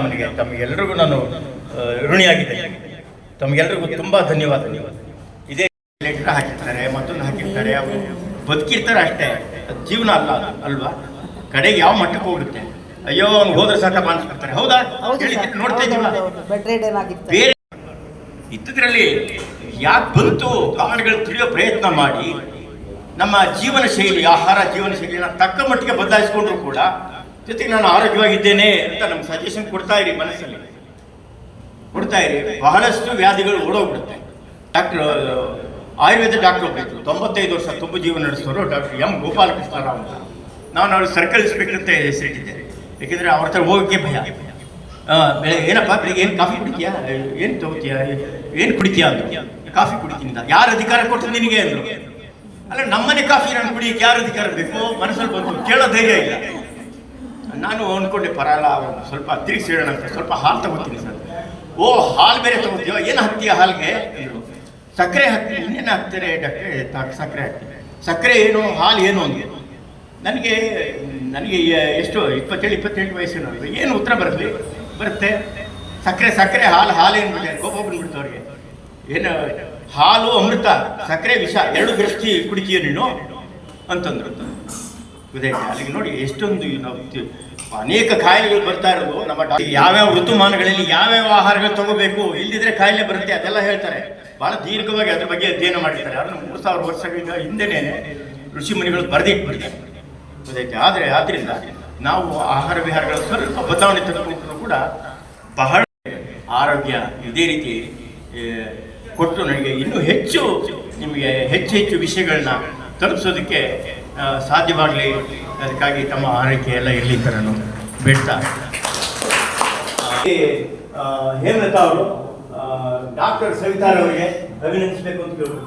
ಶ್ರೀರಾಮನಿಗೆ ತಮಗೆಲ್ಲರಿಗೂ ನಾನು ಋಣಿಯಾಗಿದ್ದೇನೆ. ತಮಗೆಲ್ಲರಿಗೂ ತುಂಬ ಧನ್ಯವಾದ. ಇದೇ ಲೆಟರ್ ಹಾಕಿರ್ತಾರೆ ಮತ್ತೊಂದು ಹಾಕಿರ್ತಾರೆ ಅವರು ಬದುಕಿರ್ತಾರೆ ಅಷ್ಟೇ. ಜೀವನ ಅಲ್ಲ ಅಲ್ವಾ? ಕಡೆಗೆ ಯಾವ ಮಟ್ಟಕ್ಕೆ ಹೋಗುತ್ತೆ? ಅಯ್ಯೋ ಅವ್ನು ಹೋದ್ರೆ ಸಾಕಪ್ಪ ಅನ್ಸ್ಬಿಡ್ತಾರೆ. ಹೌದಾ? ನೋಡ್ತಾ ಬೇರೆ ಇದ್ದದ್ರಲ್ಲಿ ಯಾಕೆ ಬಂತು? ಕಾರಣಗಳು ತಿಳಿಯೋ ಪ್ರಯತ್ನ ಮಾಡಿ. ನಮ್ಮ ಜೀವನ ಶೈಲಿ ಆಹಾರ ಜೀವನ ಶೈಲಿನ ತಕ್ಕ ಮಟ್ಟಿಗೆ ಬದಲಾಯಿಸಿಕೊಂಡ್ರು ಕೂಡ ಜೊತೆಗೆ ನಾನು ಆರೋಗ್ಯವಾಗಿದ್ದೇನೆ ಅಂತ ನಮ್ಗೆ ಸಜೆಷನ್ ಕೊಡ್ತಾ ಇರಿ ಮನಸ್ಸಲ್ಲಿ. ಕೊಡ್ತಾ ಇರಿ. ಬಹಳಷ್ಟು ವ್ಯಾಧಿಗಳು ಓಡೋಗ್ಬಿಡುತ್ತೆ. ಡಾಕ್ಟರ್, ಆಯುರ್ವೇದ ಡಾಕ್ಟರ್ ಒಬ್ಬರು ತೊಂಬತ್ತೈದು ವರ್ಷ ತುಂಬ ಜೀವನ ನಡೆಸೋರು ಡಾಕ್ಟರ್ ಎಂ ಗೋಪಾಲಕೃಷ್ಣರಾವ್ ಅಂತ. ನಾನು ಅವ್ರಿಗೆ ಸರ್ಕಲ್ ಇನ್ಸ್ಪೆಕ್ಟರ್ ಅಂತ ಹೆಸರಿಟ್ಟಿದ್ದೇನೆ ಯಾಕೆಂದರೆ ಅವ್ರ ಹತ್ರ ಹೋಗೋಕ್ಕೆ ಭಯ. ಏನಪ್ಪ, ಬೆಳಿಗ್ಗೆ ಏನು ಕಾಫಿ ಕುಡಿತೀಯಾ? ಏನು ತಗೋತೀಯಾ? ಏನು ಕುಡಿತೀಯಾ ಕಾಫಿ ಕುಡಿತೀನಿ ಯಾರು ಅಧಿಕಾರ ಕೊಟ್ಟರು ನಿನಗೆ ಅಂದರು. ಅಲ್ಲ, ನಮ್ಮನೆ ಕಾಫಿ ನಾನು ಕುಡಿಯಕ್ಕೆ ಯಾರು ಅಧಿಕಾರ ಬೇಕು? ಮನಸ್ಸಲ್ಲಿ ಬಂತು. ಕೇಳೋ ಧೈರ್ಯ ಇಲ್ಲ. ನಾನು ಅಂದ್ಕೊಂಡೆ ಪರಲ್ಲ ಸ್ವಲ್ಪ ತಿರುಗಿಸಿ ಹೇಳೋಣ ಅಂತ, ಸ್ವಲ್ಪ ಹಾಲು ತಗೋತೀನಿ ಸರ್. ಓ, ಹಾಲು ಬೇರೆ ತಗೋತೀಯೋ, ಏನು ಹಾಕ್ತೀಯ ಹಾಲಿಗೆ? ಸಕ್ಕರೆ ಹಾಕ್ತೀನಿ, ಇನ್ನೇನು ಹಾಕ್ತಾರೆ? ಡಾಕ್ಟ್ರೆ ಸಕ್ಕರೆ ಹಾಕಿ ಸಕ್ಕರೆ ಏನು, ಹಾಲು ಏನು ಅಂದ್ರೆ ನನಗೆ ನನಗೆ ಎಷ್ಟು, ಇಪ್ಪತ್ತೇಳು, ಇಪ್ಪತ್ತೆಂಟು ವಯಸ್ಸಿನ ಏನು ಉತ್ತರ ಬರಲಿ? ಬರುತ್ತೆ. ಸಕ್ಕರೆ ಸಕ್ಕರೆ, ಹಾಲು ಹಾಲು ಏನು ಬಿಟ್ಟೆ? ಕೋಪ ಬಂದ್ಬಿಡ್ತು ಏನು, ಹಾಲು ಅಮೃತ, ಸಕ್ಕರೆ ವಿಷ, ಎರಡು ದೃಷ್ಟಿ ಕುಡಿತೀಯ ನೀನು? ಅಂತಂದ್ರು. ಗೊತ್ತಾಯ್ತು ಅಲ್ಲಿಗೆ ನೋಡಿ, ಎಷ್ಟೊಂದು ನಾವು ಅನೇಕ ಕಾಯಿಲೆಗಳು ಬರ್ತಾ ಇರೋದು. ನಮ್ಮ ಯಾವ್ಯಾವ ಋತುಮಾನಗಳಲ್ಲಿ ಯಾವ್ಯಾವ ಆಹಾರಗಳು ತಗೋಬೇಕು ಇಲ್ಲದಿದ್ರೆ ಕಾಯಿಲೆ ಬರುತ್ತೆ ಅದೆಲ್ಲ ಹೇಳ್ತಾರೆ. ಬಹಳ ದೀರ್ಘವಾಗಿ ಅದ್ರ ಬಗ್ಗೆ ಅಧ್ಯಯನ ಮಾಡಿದ್ದಾರೆ ಅದನ್ನು ಮೂರು ಸಾವಿರ ವರ್ಷಗಳ ಹಿಂದೆನೇ ಋಷಿ ಮುನಿಗಳು ಬರೆದಿಟ್ಬಿಡ್ತಾರೆ ಗೊತ್ತೈತೆ ಆದರೆ ಆದ್ರಿಂದ ನಾವು ಆಹಾರ ವಿಹಾರಗಳ ಸ್ವಲ್ಪ ಬದಲಾವಣೆ ತಂದುಕೊಂಡ್ರು ಕೂಡ ಬಹಳ ಆರೋಗ್ಯ ಇದೇ ರೀತಿ ಕೊಟ್ಟು ನನಗೆ ಇನ್ನೂ ಹೆಚ್ಚು ನಿಮಗೆ ಹೆಚ್ಚು ಹೆಚ್ಚು ವಿಷಯಗಳನ್ನ ತಲುಪಿಸೋದಕ್ಕೆ ಸಾಧ್ಯವಾಗಲಿ ಅದಕ್ಕಾಗಿ ತಮ್ಮ ಆರೈಕೆ ಎಲ್ಲ ಇರಲಿ ಅಂತ ನಾನು ಬೇಡ್ತಾ ಆ, ಅವರು ಡಾಕ್ಟರ್ ಸವಿತಾರವರಿಗೆ ಅಭಿನಂದಿಸಬೇಕು ಅಂತ ಕೇಳ್ಬೋದು.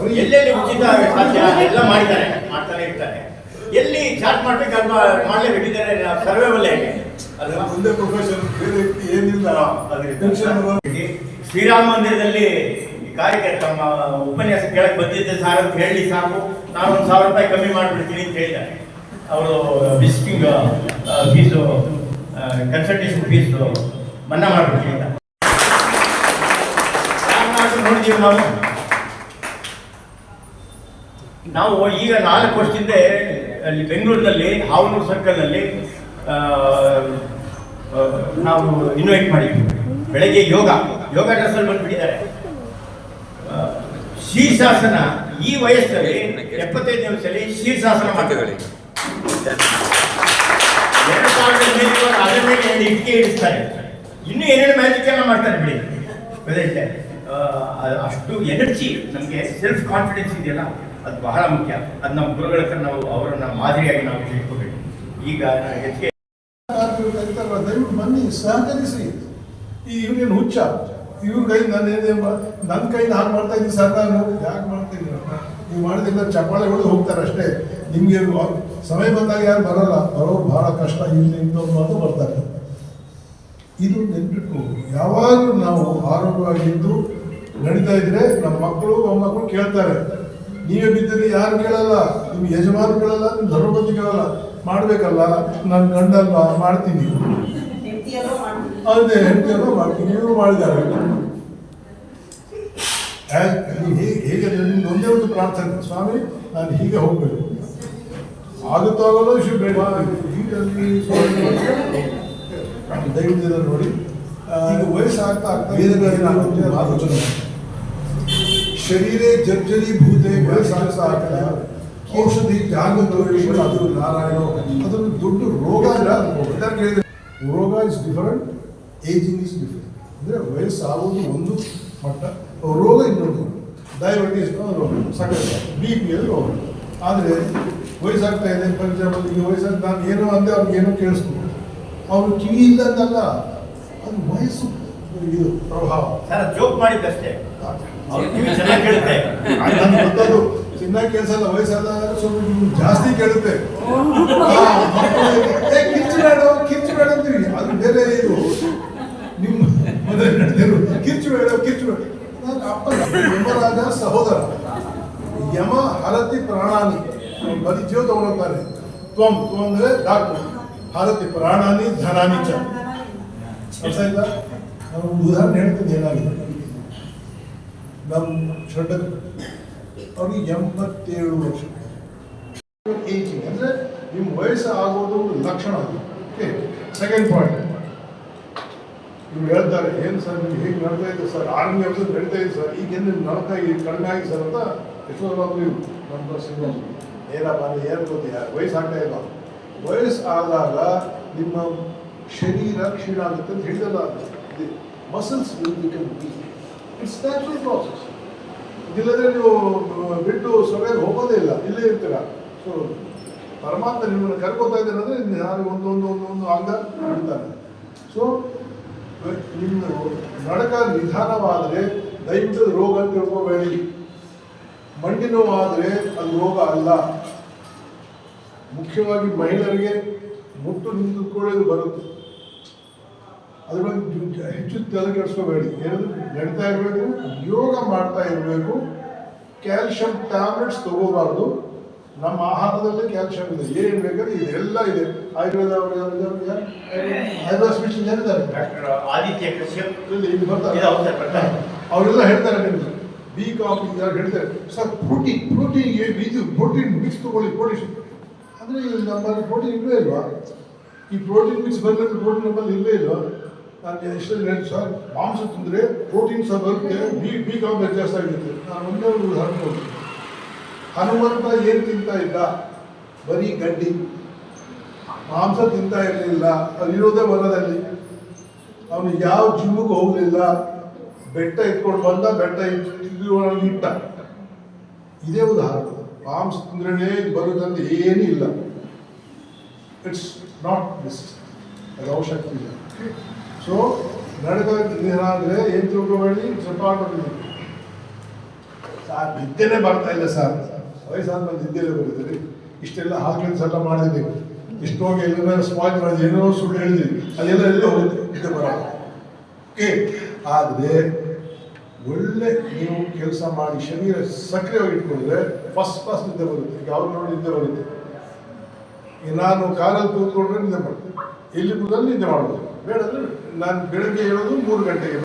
ಫ್ರೀ ಎಲ್ಲೆಲ್ಲಿ ಉಚಿತ ಸಾಧ್ಯ ಎಲ್ಲ ಮಾಡಿದ್ದಾರೆ ಮಾಡ್ತಾನೆ ಇರ್ತಾರೆ. ಎಲ್ಲಿ ಚಾರ್ಜ್ ಮಾಡ್ಬೇಕು ಅದನ್ನ ಮಾಡಲೇ ಬಿಟ್ಟಿದ್ದಾರೆ ಸರ್ವೇವಲ್ಲೇ ಅದು ಒಂದೇ ಪ್ರೊಫೆಷನ್ ಬೇರೆ ಏನಿಲ್ಲ. ಶ್ರೀರಾಮ ಮಂದಿರದಲ್ಲಿ ತಮ್ಮ ಉಪನ್ಯಾಸ ಕೇಳಕ್ ಬಂದಿದ್ದೆ ಸಾರ್ ಅಂತ ಹೇಳಿ ಸಾಕು. ನಾನು ಒಂದು ಸಾವಿರ ರೂಪಾಯಿ ಕಮ್ಮಿ ಮಾಡಿಬಿಡ್ತೀನಿ ಅಂತ ಹೇಳಿದ್ದಾರೆ. ಅವರು ವಿಸಿಟಿಂಗ್ ಫೀಸು ಕನ್ಸಲ್ಟೇಷನ್ ಫೀಸು ಮನ್ನಾ ಮಾಡಿಬಿಡ್ತೀನಿ ಅಂತ. ನಾವು ನಾವು ಈಗ ನಾಲ್ಕು ವರ್ಷದಿಂದ ಅಲ್ಲಿ ಬೆಂಗಳೂರಿನಲ್ಲಿ ಹಾವನೂರು ಸರ್ಕಲ್ನಲ್ಲಿ ನಾವು ಇನ್ವೈಟ್ ಮಾಡಿದ್ವಿ. ಬೆಳಗ್ಗೆ ಯೋಗ ಯೋಗ ಡ್ರೆಸ್ಸಲ್ಲಿ ಬಂದ್ಬಿಟ್ಟಿದ್ದಾರೆ. ಶೀರ್ಷಾಸನ ಈ ವಯಸ್ಸಲ್ಲಿ ಎಪ್ಪತ್ತೈದು ನಿಮಿಷದಲ್ಲಿ ಶೀರ್ಷಾಸನ ಮಾಡ್ತಾರೆ. ಮೇಲೆ ಎರಡು ಇನ್ನೂ ಏನೇನು ಮ್ಯಾಜಿಕ್ ಎಲ್ಲ ಮಾಡ್ತಾರೆ ಬಿಡಿ. ಅಷ್ಟು ಎನರ್ಜಿ ನಮಗೆ ಸೆಲ್ಫ್ ಕಾನ್ಫಿಡೆನ್ಸ್ ಇದೆಯಲ್ಲ, ಅದು ಬಹಳ ಮುಖ್ಯ. ಅದು ನಮ್ಮ ಗುರುಗಳ ನಾವು ಅವರನ್ನ ಮಾದರಿಯಾಗಿ ನಾವು ತಿಳ್ಕೋಬೇಕು. ಈಗ ದಯವಿಟ್ಟು ಬನ್ನಿ, ಸಹಕರಿಸಿ. ಈ ಇವ್ರೇನು ಹುಚ್ಚ? ಇವ್ರ ಕೈ ನಾನು ಏನೇ ನನ್ನ ಕೈಯಿಂದ ಹಾಗೆ ಮಾಡ್ತಾ ಇದ್ದೀನಿ ಸರ್, ನಾನು ಯಾಕೆ ಮಾಡ್ತೀನಿ ನೀವು ಮಾಡಿದ್ರೆ ಚಪ್ಪಾಳೆ ಹೊಡೆದು ಹೋಗ್ತಾರೆ ಅಷ್ಟೇ. ನಿಮಗೆ ಸಮಯ ಬಂದಾಗ ಯಾರು ಬರಲ್ಲ. ಬರೋರು ಬಹಳ ಕಷ್ಟ. ಇಲ್ಲಿ ಇಂಥವ್ರು ಮಾತು ಬರ್ತಾರೆ. ಇದು ನೆನ್ಪಿಟ್ಟು ಯಾವಾಗಲೂ ನಾವು ಆರೋಗ್ಯವಾಗಿದ್ದು ನಡೀತಾ ಇದ್ರೆ ನಮ್ಮ ಮಕ್ಕಳು, ಮೊಮ್ಮಕ್ಕಳು ಕೇಳ್ತಾರೆ. ನೀವೇ ಬಿದ್ದರೆ ಯಾರು ಕೇಳಲ್ಲ? ನಿಮ್ಮ ಯಜಮಾನ ಕೇಳಲ್ಲ? ನಿಮ್ಮ ಧರ್ಮಪತಿ ಕೇಳಲ್ಲ? ಮಾಡ್ಬೇಕಲ್ಲ ನನ್ನ ಗಂಡಲ್ಲ ಮಾಡ್ತೀನಿ. ಅದೇ ಹೆಂಡತಿಯಲ್ಲೋ ಮಾಡ್ತೀನಿ ಇವರು ಮಾಡಿದ್ದಾರೆ. ಹೇಗೆ ನಿಮ್ದು ಒಂದೇ ಒಂದು ಪ್ರಾರ್ಥನೆ. ಸ್ವಾಮಿ ನಾನು ಹೀಗೆ ಹೋಗ್ಬೇಕು. ಆಗುತ್ತೋ ಆಗೋದು ಇಶ್ಯೂ ಬೇಡ ಹೀಗಾಗಿ ಸ್ವಾಮಿ ದಯವಿಟ್ಟು ನೋಡಿ ಈಗ ವಯಸ್ಸಾಗ್ತಾ ಆಗ್ತಾ ಆಲೋಚನೆ ಶರೀರೇ ಜರ್ಜರಿ ಭೂತೆ ವಯಸ್ಸಾಗ್ತಾ ಆಗ್ತಾ ಔಷಧಿ ಅದು ನಾರಾಯಣ ಅದೊಂದು ದೊಡ್ಡ ರೋಗ ಇಲ್ಲ ರೋಗ is different ageing is different ಅಂದರೆ ವಯಸ್ಸಾಗೋದು ಒಂದು ಮಟ್ಟ ರೋಗ ಇನ್ನೊಂದು. ಡಯಾಬಿಟೀಸ್ ರೋಗ ಸಕ್ಕರೆ ಬಿ ಪಿ ಎಲ್ ರೋಗ. ಆದರೆ ವಯಸ್ಸಾಗ್ತಾ ಇದೆ ಫಾರ್ ಎಕ್ಸಾಂಪಲ್ ಈಗ ವಯಸ್ಸಾಗ ನಾನು ಏನೋ ಅಂದೆ ಅವ್ರಿಗೆ ಏನೋ ಕೇಳಿಸ್ಬೋದು. ಅವ್ರು ಕಿವಿ ಇಲ್ಲದಲ್ಲ ಅದು ವಯಸ್ಸು ಇದು ಪ್ರಭಾವ. ಜೋಕ್ ಮಾಡಿದ್ದಷ್ಟೇ. ಗೊತ್ತದು. ಚೆನ್ನಾಗಿ ಕೆಲಸ ವಯಸ್ಸಾದ ಸ್ವಲ್ಪ ಜಾಸ್ತಿ ಕೇಳುತ್ತೆ. ಆ, ಬೇಡ ಕಿರ್ಚಬೇಡ ಅಂತೀವಿ ಅದು ಬೇರೆ ಇದು. ನಿಮ್ಮ ಮದುವೆ ನಡೆದಿರು ಕಿರ್ಚಬೇಡ ಕಿರ್ಚಬೇಡ. ನನ್ನ ಅಪ್ಪ ಯಮರಾಜ ಸಹೋದರ. ಯಮ ಹರತಿ ಪ್ರಾಣಾನಿ. ಬರೀ ಜೀವ ತಗೊಳ್ತಾನೆ ಹರತಿ ಪ್ರಾಣಾನಿ ಧನಾನಿ ಚ. ಉದಾಹರಣೆ ಹೇಳ್ತೀನಿ ಏನಾಗಿದೆ. ನಮ್ಮ ಷಡ್ ಅವ್ರಿಗೆ ಎಂಬತ್ತೇಳು ವರ್ಷ ಏಜಿಂಗ್ ಅಂದ್ರೆ ನಿಮ್ಮ ವಯಸ್ಸು ಆಗೋದು ಒಂದು ಲಕ್ಷಣ ಅದು. ಓಕೆ ಸೆಕೆಂಡ್ ಪಾಯಿಂಟ್ ಇವ್ರು ಹೇಳ್ತಾರೆ, ಏನು ಸರ್ ನಿಮ್ಗೆ ಹೇಗೆ ನಡ್ತಾ ಇದೆ ಸರ್? ಆರ್ಮಿ ಆಫೀಸರ್ ನಡೀತಾ ಇದೆ ಸರ್? ಈಗ ಏನು ನಿಮ್ಗೆ ನಡ್ತಾ ಇದೆ ಕಡಿಮೆ ಆಗಿ ಸರ್ ಅಂತ ಎಷ್ಟೋ ನೀವು ನಮ್ಮ ಸಿಂಗಲ್ ಏನಪ್ಪ ಅಂದ್ರೆ ಏನು ಗೊತ್ತಿಲ್ಲ ವಯಸ್ಸಾಗ್ತಾ ಇಲ್ಲ. ವಯಸ್ಸು ಆದಾಗ ನಿಮ್ಮ ಶರೀರ ಕ್ಷೀಣ ಆಗುತ್ತೆ ಅಂತ ಹೇಳಿದಲ್ಲ ಮಸಲ್ಸ್ ಇಟ್ಸ್ ನ್ಯಾಚುರಲ್ ಪ್ರಾಸೆಸ್ ಇದಿಲ್ಲದ್ರೆ ನೀವು ಬಿಟ್ಟು ಸೊಗಗೆ ಹೋಗೋದೇ ಇಲ್ಲ. ಇಲ್ಲೇ ಇರ್ತೀರ? ಸೊ ಪರಮಾತ್ಮ ನಿಮ್ಮನ್ನು ಕರ್ಕೋತಾ ಇದ್ದಾನೆ ಅಂದರೆ ಯಾರು ಒಂದೊಂದು ಒಂದೊಂದು ಅಂಗ ಬಿಡ್ತಾನೆ. ಸೊ ನಿಮ್ಮ ನಡಕ ನಿಧಾನವಾದರೆ ದಯವಿಟ್ಟು ರೋಗ ಅಂತ ತಿಳ್ಕೊಬೇಡಿ. ಮಂಡಿ ನೋವಾದರೆ ಅದು ರೋಗ ಅಲ್ಲ. ಮುಖ್ಯವಾಗಿ ಮಹಿಳೆಯರಿಗೆ ಮುಟ್ಟು ನಿಂತುಕೊಳ್ಳೋದು ಬರುತ್ತೆ. ಅದ್ರ ಬಗ್ಗೆ ಹೆಚ್ಚು ತಲೆಗೆಡಿಸ್ಕೋಬೇಡಿ ನಡೀತಾ ಇರಬೇಕು ಯೋಗ ಮಾಡ್ತಾ ಇರಬೇಕು. ಕ್ಯಾಲ್ಶಿಯಂ ಟ್ಯಾಬ್ಲೆಟ್ಸ್ ತಗೋಬಾರ್ದು. ನಮ್ಮ ಆಹಾರದಲ್ಲಿ ಕ್ಯಾಲ್ಶಿಯಂ ಇದೆ. ಏನು ಬೇಕಾದ್ರೆ ಇದೆಲ್ಲ ಇದೆ. ಆಯುರ್ವೇದ ಯಾರು- ಯಾರು- ಯಾರು? ಆಯುರ್ವೇದ ಸ್ಪೆಷಲ್ ಏನಿದ್ದಾರೆ ಆದಿತ್ಯ ಕಶ್ಯಪ್. ಇಲ್ಲಿ ಇದು ಬರ್ತಾರೆ. ಅವರೆಲ್ಲ ಹೇಳ್ತಾರೆ ನಿಮ್ಗೆ. ಬಿ ಕಾಫಿ ಯಾರು ಹೇಳ್ತಾರೆ. ಸರ್ ಪ್ರೋಟೀನ್ ಪ್ರೋಟೀನ್ ಇದು ಪ್ರೋಟೀನ್ ಮಿಕ್ಸ್ ತಗೊಳ್ಳಿ ಪ್ರೋಟೀನ್ ಅಂದರೆ ನಮ್ಮಲ್ಲಿ ಪ್ರೋಟೀನ್ ಇಲ್ಲವೇ ಇಲ್ವಾ? ಈ ಪ್ರೋಟೀನ್ ಮಿಕ್ಸ್ ಬರಲಿಕ್ಕೆ ಪ್ರೋಟೀನ್ ನಮ್ಮಲ್ಲಿ ಇಲ್ಲವೇ ಇಲ್ವಾ? ನಾನು ಎಷ್ಟೊಂದು ಹೇಳಿ ಸರ್, ಮಾಂಸ ತಿಂದರೆ ಪ್ರೋಟೀನ್ ಸಹ ಬರುತ್ತೆ, ಬಿ ಬಿ ಕಾಂಪ್ಲೆಕ್ಸ್ ಜಾಸ್ತಿ ಆಗಿರುತ್ತೆ ನಾನು ಒಂದೇ ಒಂದು ಉದಾಹರಣೆ. ಹನುಮಂತ ಏನು ತಿಂತಾ ಇದ್ದ ಬರೀ ಗಡ್ಡಿ. ಮಾಂಸ ತಿಂತಾ ಇರಲಿಲ್ಲ. ಅಲ್ಲಿರೋದೇ ವನದಲ್ಲಿ ಅವನು ಯಾವ ಜಿಮ್ಮಿಗೆ ಹೋಗಲಿಲ್ಲ? ಬೆಟ್ಟ ಇಟ್ಕೊಂಡು ಬಂದ, ಬೆಟ್ಟ ಇಟ್ಟು ಇಟ್ಟ. ಇದೇ ಉದಾಹರಣೆ. ಮಾಂಸ ತಿಂದ್ರೇ ಬರುದಂತ ಏನೂ ಇಲ್ಲ. ಇಟ್ಸ್ ನಾಟ್ ದಿಸ್ ಅದು ಅವಶ್ಯಕತೆ ಇಲ್ಲ. ಸೊ ನಡಕ ಅಂದರೆ ಏನು ತಿಳ್ಕೊಬೇಡಿ, ಸ್ವಲ್ಪ ಆಗ್ಬಿಟ್ಟಿದೆ ಸರ್, ನಿದ್ದೆನೇ ಬರ್ತಾ ಇಲ್ಲ ಸರ್. ವಯಸ್ಸಾದ್ಮೇಲೆ ನಿದ್ದೆನೇ ಬರುತ್ತೀರಿ ಇಷ್ಟೆಲ್ಲ ಹಾಲು ಸಲ ಮಾಡಿದ್ವಿ ಇಷ್ಟು ಹೋಗಿ ಎಲ್ಲ ಸ್ಪಾಯ್ಲ್ ಮಾಡಿದ್ವಿ ಏನೋ ಸುಳ್ಳು ಹೇಳಿದ್ವಿ ಅದೆಲ್ಲ ಎಲ್ಲ ಹೋಗುತ್ತೆ? ನಿದ್ದೆ ಬರ ಓಕೆ? ಆದರೆ, ಒಳ್ಳೆ ನೀವು ಕೆಲಸ ಮಾಡಿ, ಶರೀರ ಸಕ್ರಿಯವಾಗಿ ಇಟ್ಕೊಂಡ್ರೆ ಫಸ್ಟ್ ಕ್ಲಾಸ್ ನಿದ್ದೆ ಬರುತ್ತೆ. ಈಗ ನೋಡಿ ನಿದ್ದೆ ಬರುತ್ತೆ. ನಾನು ಕಾರಲ್ಲಿ ಕೂತ್ಕೊಂಡ್ರೆ ನಿದ್ದೆ ಮಾಡ್ತೀನಿ ಎಲ್ಲಿ ಕೂತಲ್ಲಿ ನಿದ್ದೆ ಮಾಡ್ಬೋದು ಬೇಡ ಅಂದ್ರೆ ನಾನು ಬೆಳಗ್ಗೆ ಹೇಳೋದು ಮೂರು ಗಂಟೆಗೆ